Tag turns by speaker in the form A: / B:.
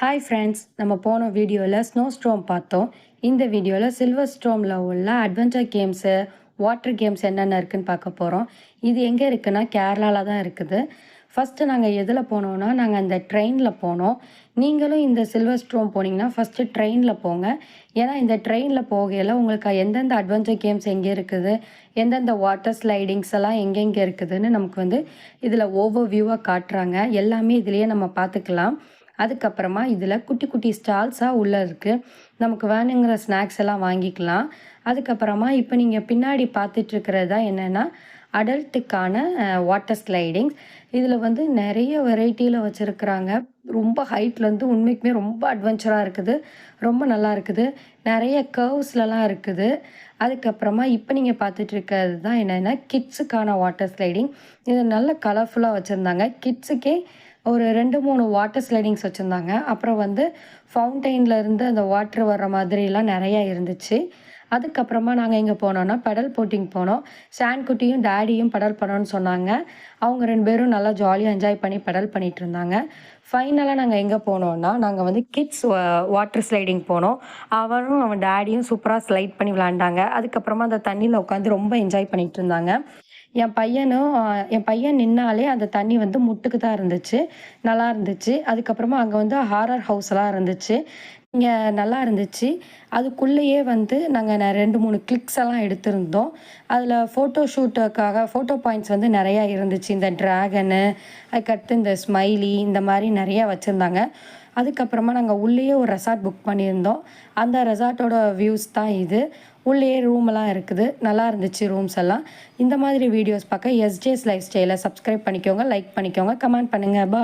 A: Hi friends நம்ம போன வீடியோவில் ஸ்னோ ஸ்ட்ரோம் பார்த்தோம். இந்த வீடியோவில் சில்வர் ஸ்ட்ரோமில் உள்ள அட்வென்ச்சர் கேம்ஸு வாட்டர் கேம்ஸ் என்னென்ன இருக்குன்னு பார்க்க போகிறோம் இது எங்கே இருக்குன்னா கேரளாவில் தான் இருக்குது. ஃபஸ்ட்டு நாங்கள் எதில் போனோன்னா நாங்கள் அந்த ட்ரெயினில் போனோம். நீங்களும் இந்த சில்வர் ஸ்ட்ரோம் போனீங்கன்னா ஃபஸ்ட்டு ட்ரெயினில் போங்க. ஏன்னா இந்த ட்ரெயினில் போகையில் உங்களுக்கு எந்தெந்த அட்வென்ச்சர் கேம்ஸ் எங்கே இருக்குது எந்தெந்த வாட்டர் ஸ்லைடிங்ஸ் எல்லாம் எங்கெங்கே இருக்குதுன்னு நமக்கு வந்து இதில் ஓவர் வியூவாக காட்டுறாங்க. எல்லாமே இதுலேயே நம்ம பார்த்துக்கலாம். அதுக்கப்புறமா இதில் குட்டி குட்டி ஸ்டால்ஸாக உள்ளே இருக்குது நமக்கு வேணுங்கிற ஸ்நாக்ஸ் எல்லாம் வாங்கிக்கலாம். அதுக்கப்புறமா இப்போ நீங்கள் பின்னாடி பார்த்துட்ருக்கிறது தான் என்னென்னா அடல்ட்டுக்கான வாட்டர் ஸ்லைடிங்ஸ் இதில் வந்து நிறைய வெரைட்டியில் வச்சுருக்குறாங்க. ரொம்ப ஹைட்லேருந்து உண்மைக்குமே ரொம்ப அட்வென்ச்சராக இருக்குது. ரொம்ப நல்லா இருக்குது. நிறைய கர்வ்ஸ்லலாம் இருக்குது. அதுக்கப்புறமா இப்போ நீங்கள் பார்த்துட்ருக்கிறது தான் என்னென்னா கிட்ஸுக்கான வாட்டர் ஸ்லைடிங் இது நல்ல கலர்ஃபுல்லாக வச்சுருந்தாங்க. கிட்ஸுக்கே ஒரு ரெண்டு மூணு வாட்டர் ஸ்லைடிங்ஸ் வச்சுருந்தாங்க. அப்புறம் வந்து ஃபவுண்டெயின்லேருந்து அந்த வாட்ரு வர்ற மாதிரிலாம் நிறையா இருந்துச்சு. அதுக்கப்புறமா நாங்கள் எங்கே போனோன்னா பெடல் போட்டிங் போனோம். குட்டியும் டேடியும் பெடல் பண்ணோன்னு சொன்னாங்க. அவங்க ரெண்டு பேரும் நல்லா ஜாலியாக என்ஜாய் பண்ணி பெடல் பண்ணிகிட்டு இருந்தாங்க. ஃபைனலாக நாங்கள் எங்கே போனோன்னா நாங்கள் வந்து கிட்ஸ் வாட்டர் ஸ்லைடிங் போனோம். அவனும் அவன் டேடியும் சூப்பராக ஸ்லைட் பண்ணி விளாண்டாங்க அதுக்கப்புறமா அந்த தண்ணியில் உட்காந்து ரொம்ப என்ஜாய் பண்ணிகிட்டு இருந்தாங்க. என் பையனும் என் பையன் நின்னாலே அந்த தண்ணி வந்து முட்டுக்கு தான் இருந்துச்சு. நல்லா இருந்துச்சு. அதுக்கப்புறமா அங்கே வந்து ஹாரர் ஹவுஸ்லாம் இருந்துச்சு. இங்கே நல்லா இருந்துச்சு. அதுக்குள்ளேயே வந்து நாங்கள் ரெண்டு மூணு கிளிக்ஸ் எல்லாம் எடுத்திருந்தோம். அதில் ஃபோட்டோ ஷூட்டுக்காக ஃபோட்டோ பாயிண்ட்ஸ் வந்து நிறையா இருந்துச்சு. இந்த ட்ராகனு அதுக்கடுத்து இந்த ஸ்மைலி இந்த மாதிரி நிறையா வச்சுருந்தாங்க. அதுக்கப்புறமா நாங்கள் உள்ளேயே ஒரு ரெசார்ட் புக் பண்ணியிருந்தோம். அந்த ரெசார்ட்டோட வியூஸ் தான் இது. உள்ளேயே ரூமெல்லாம் இருக்குது. நல்லா இருந்துச்சு ரூம்ஸ் எல்லாம். இந்த மாதிரி வீடியோஸ் பார்க்க எஸ்ஜேஸ் லைஃப் ஸ்டைலை சப்ஸ்கிரைப் பண்ணிக்கோங்க லைக் பண்ணிக்கோங்க கமெண்ட் பண்ணுங்கள் பா